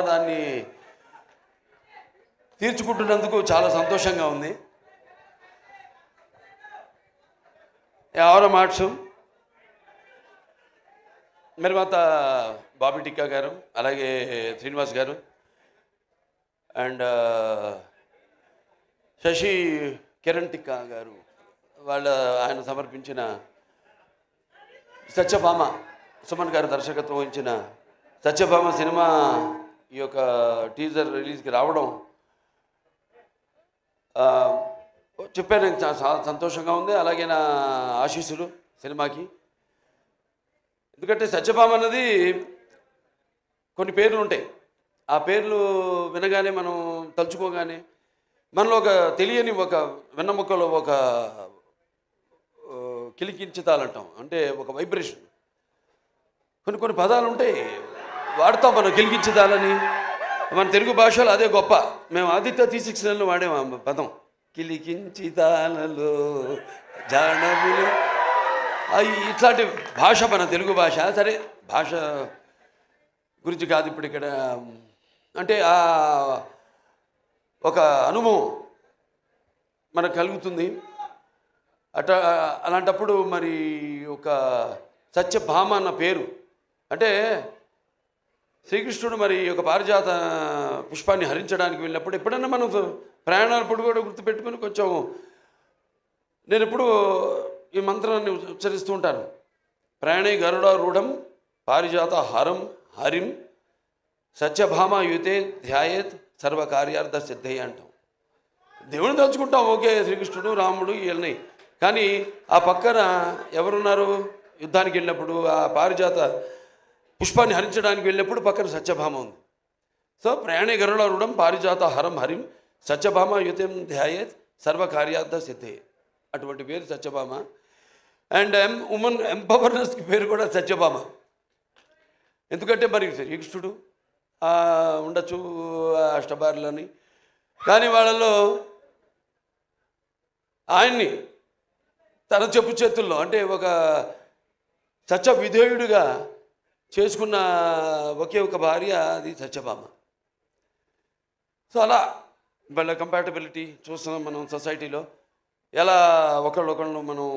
దాన్ని తీర్చుకుంటున్నందుకు చాలా సంతోషంగా ఉంది. ఎవరో మాట్స్? నిర్మాత బాబీ టిక్కా గారు అలాగే శ్రీనివాస్ గారు అండ్ శశి కిరణ్ టిక్కా గారు వాళ్ళ ఆయన సమర్పించిన సత్యభామ సుమన్ గారు దర్శకత్వం వహించిన సత్యభామ సినిమా ఈ యొక్క టీజర్ రిలీజ్కి రావడం చెప్పాను నాకు చాలా సంతోషంగా ఉంది. అలాగే నా ఆశీస్సులు సినిమాకి. ఎందుకంటే సత్యభామ అన్నది కొన్ని పేర్లు ఉంటాయి. ఆ పేర్లు వినగానే మనం తలుచుకోగానే మనలో ఒక తెలియని ఒక వెన్నముక్కలో ఒక కిలికించితాలంటాం. అంటే ఒక వైబ్రేషన్ కొన్ని కొన్ని పదాలు ఉంటాయి. వాడతాం మనం కిలికించుతాలని మన తెలుగు భాషలో అదే గొప్ప. మేము ఆదిత్య త్రీ సిక్స్ పదం. కిలికించితాలలో జానములు. అవి ఇట్లాంటి భాష మన తెలుగు భాష. సరే భాష గురించి కాదు ఇప్పుడు ఇక్కడ. అంటే ఆ ఒక అనుభవం మనకు కలుగుతుంది. అట అలాంటప్పుడు మరి ఒక సత్యభామ అన్న పేరు. అంటే శ్రీకృష్ణుడు మరి ఒక పారిజాత పుష్పాన్ని హరించడానికి వెళ్ళినప్పుడు ఎప్పుడన్నా మనం ప్రయాణాలప్పుడు కూడా గుర్తుపెట్టుకొని కొంచెం నేను ఎప్పుడు ఈ మంత్రాన్ని ఉచ్చరిస్తూ ఉంటాను. ప్రయాణే గరుడారూఢం పారిజాత హరం హరిం సత్యభామ యుతే ధ్యాయేత్ సర్వకార్యార్థ సిద్ధయ్య అంటాం. దేవుని తలుచుకుంటాం ఓకే శ్రీకృష్ణుడు రాముడు వీళ్ళని. కానీ ఆ పక్కన ఎవరున్నారు? యుద్ధానికి వెళ్ళినప్పుడు ఆ పారిజాత పుష్పాన్ని హరించడానికి వెళ్ళినప్పుడు పక్కన సత్యభామ ఉంది. సో ప్రయాణే గరుడారుడం పారిజాత హరం హరిం సత్యభామ యుతం ధ్యాయేత్ సర్వకార్యార్థ సిద్ధే. అటువంటి పేరు సత్యభామ. అండ్ ఎం ఉమెన్ ఎంపవర్నెస్కి పేరు కూడా సత్యభామ. ఎందుకంటే మరి శ్రీకృష్ణుడు ఉండొచ్చు ఆ అష్టబారులని కానీ వాళ్ళలో ఆయన్ని తన చెప్పు చేతుల్లో అంటే ఒక సత్య విధేయుడిగా చేసుకున్న ఒకే ఒక భార్య అది సత్యభామ. సో అలా వాళ్ళ కంపాటబిలిటీ చూస్తున్నాం మనం సొసైటీలో ఎలా ఒకళ్ళొకళ్ళు మనం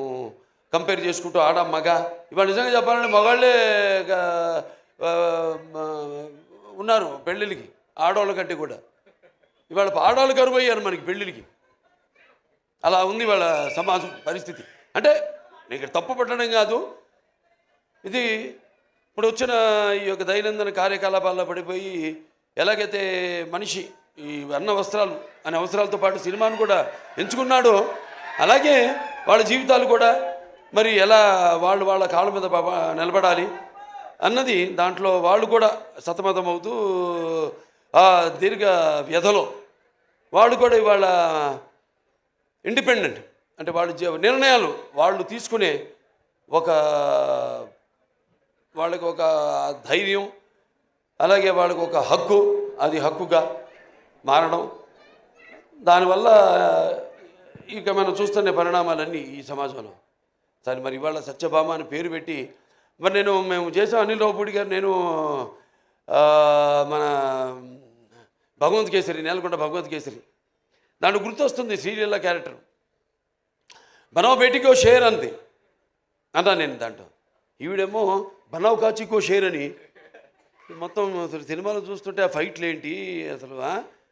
కంపేర్ చేసుకుంటూ ఆడ మగ ఇవాళ నిజంగా చెప్పాలంటే మగాళ్ళే ఉన్నారు పెళ్ళిళ్ళకి ఆడవాళ్ళ కంటే కూడా. ఇవాళ ఆడవాళ్ళు కరువు అయ్యారు మనకి పెళ్ళిళ్ళకి. అలా ఉంది వాళ్ళ సమాజం పరిస్థితి. అంటే నేను ఇక్కడ తప్పు పట్టడం కాదు. ఇది ఇప్పుడు వచ్చిన ఈ యొక్క దైనందిన కార్యకలాపాల్లో పడిపోయి ఎలాగైతే మనిషి ఈ అన్న వస్త్రాలు అనే అవసరాలతో పాటు సినిమాను కూడా ఎంచుకున్నాడో అలాగే వాళ్ళ జీవితాలు కూడా మరి ఎలా వాళ్ళు వాళ్ళ కాళ్ళ మీద నిలబడాలి అన్నది దాంట్లో వాళ్ళు కూడా సతమతమవుతూ ఆ దీర్ఘ వ్యధలో వాళ్ళు కూడా ఇవాళ ఇండిపెండెంట్. అంటే వాళ్ళ నిర్ణయాలు వాళ్ళు తీసుకునే ఒక వాళ్ళకి ఒక ధైర్యం అలాగే వాళ్ళకి ఒక హక్కు అది హక్కుగా మారడం. దానివల్ల ఇక మనం చూస్తున్న పరిణామాలన్నీ ఈ సమాజంలో. సరే మరి ఇవాళ సత్యభామ అని పేరు పెట్టి మరి నేను మేము చేసాం అనిల్ రావుపూడి గారు నేను మన భగవంత్ కేసరి నేలకొండ భగవంత్ కేసరి. దాని గుర్తొస్తుంది సీరియల్లో క్యారెక్టర్. మనో బేటికో షేర్ అంది. అన్నా నేను దాంట్లో. ఈవిడేమో బనావ్ కాచికో షేర్ అని. మొత్తం అసలు సినిమాలో చూస్తుంటే ఆ ఫైట్లు ఏంటి అసలు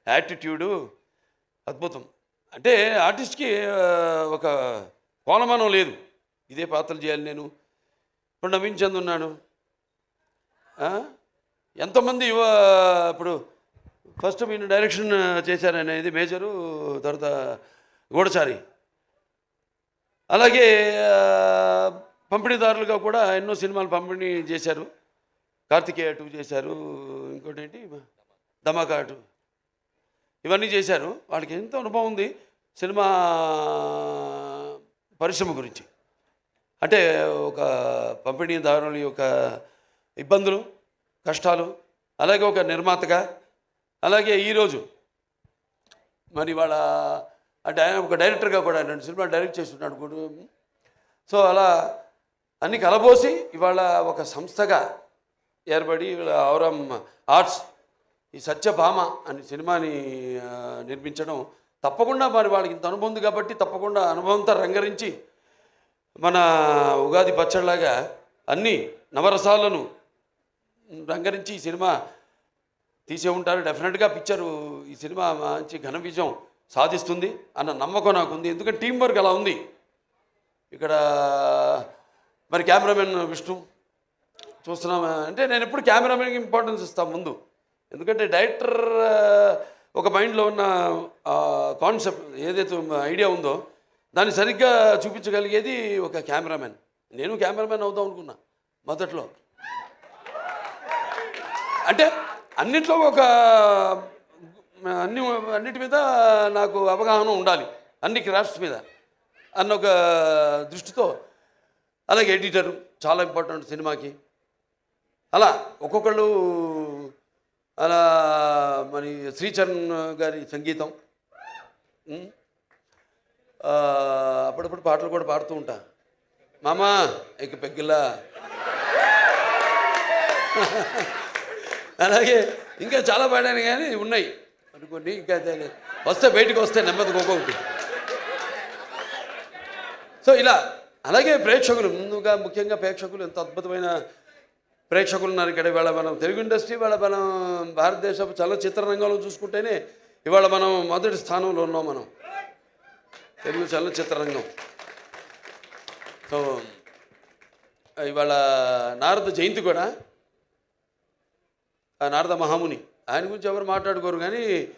యాటిట్యూడు అద్భుతం. అంటే ఆర్టిస్ట్కి ఒక కోలమానం లేదు. ఇదే పాత్రలు చేయాలి నేను. ఇప్పుడు నవీన్ చంద్ ఉన్నాడు. ఎంతమంది యువ ఇప్పుడు ఫస్ట్ మీరు డైరెక్షన్ చేశారనేది మేజరు తర్వాత గూడచారి అలాగే పంపిణీదారులుగా కూడా ఎన్నో సినిమాలు పంపిణీ చేశారు. కార్తికేయ టూ చేశారు ఇంకోటి ఏంటి ధమాకా టూ. ఇవన్నీ చేశారు. వాళ్ళకి ఎంతో అనుభవం ఉంది సినిమా పరిశ్రమ గురించి. అంటే ఒక పంపిణీదారుల యొక్క ఇబ్బందులు కష్టాలు అలాగే ఒక నిర్మాతగా అలాగే ఈరోజు మరి వాళ్ళ అంటే ఆయన ఒక డైరెక్టర్గా కూడా రెండు సినిమా డైరెక్ట్ చేస్తున్నాడు కూడా సో అలా అన్ని కలబోసి ఇవాళ ఒక సంస్థగా ఏర్పడి ఔరం ఆర్ట్స్ ఈ సత్యభామ అనే సినిమాని నిర్మించడం తప్పకుండా మరి వాళ్ళకి ఇంత అనుభవం ఉంది కాబట్టి తప్పకుండా అనుభవంతో రంగరించి మన ఉగాది పచ్చడిలాగా అన్ని నవరసాలను రంగరించి ఈ సినిమా తీసే ఉంటారు. డెఫినెట్గా పిక్చరు ఈ సినిమా మంచి ఘన విజయం సాధిస్తుంది అన్న నమ్మకం నాకు ఉంది ఎందుకంటే టీం వర్క్ అలా ఉంది. ఇక్కడ మరి కెమెరామెన్ విష్ణు చూస్తున్నాం అంటే నేను ఎప్పుడు కెమెరామెన్కి ఇంపార్టెన్స్ ఇస్తాను ముందు. ఎందుకంటే డైరెక్టర్ ఒక మైండ్లో ఉన్న కాన్సెప్ట్ ఏదైతే ఐడియా ఉందో దాన్ని సరిగ్గా చూపించగలిగేది ఒక కెమెరామెన్. నేను కెమెరామెన్ అవుదాం అనుకున్నా మొదట్లో. అంటే అన్నిట్లో ఒక అన్ని అన్నిటి మీద నాకు అవగాహన ఉండాలి అన్ని క్రాఫ్ట్స్ మీద అన్న ఒక దృష్టితో అలాగే ఎడిటర్ చాలా ఇంపార్టెంట్ సినిమాకి. అలా ఒక్కొక్కళ్ళు అలా మరి శ్రీచరణ్ గారి సంగీతం అప్పుడప్పుడు పాటలు కూడా పాడుతూ ఉంటా. మామా ఇక పెగ్గిలా అలాగే ఇంకా చాలా పాడాను కానీ ఉన్నాయి. అనుకోండి ఇంకా వస్తే బయటకు వస్తే నెమ్మదిగా ఒక్కొక్కటి. సో ఇలా అలాగే ప్రేక్షకులు ముందుగా ముఖ్యంగా ప్రేక్షకులు ఎంత అద్భుతమైన ప్రేక్షకులు ఉన్నారు ఇక్కడ. ఇవాళ మనం తెలుగు ఇండస్ట్రీ ఇవాళ మనం భారతదేశ చలనచిత్ర రంగంలో చూసుకుంటేనే ఇవాళ మనం మొదటి స్థానంలో ఉన్నాం మనం. తెలుగు చలనచిత్ర రంగం. సో ఇవాళ నారద జయంతి కూడా. నారద మహాముని. ఆయన గురించి ఎవరు మాట్లాడుకోరు కానీ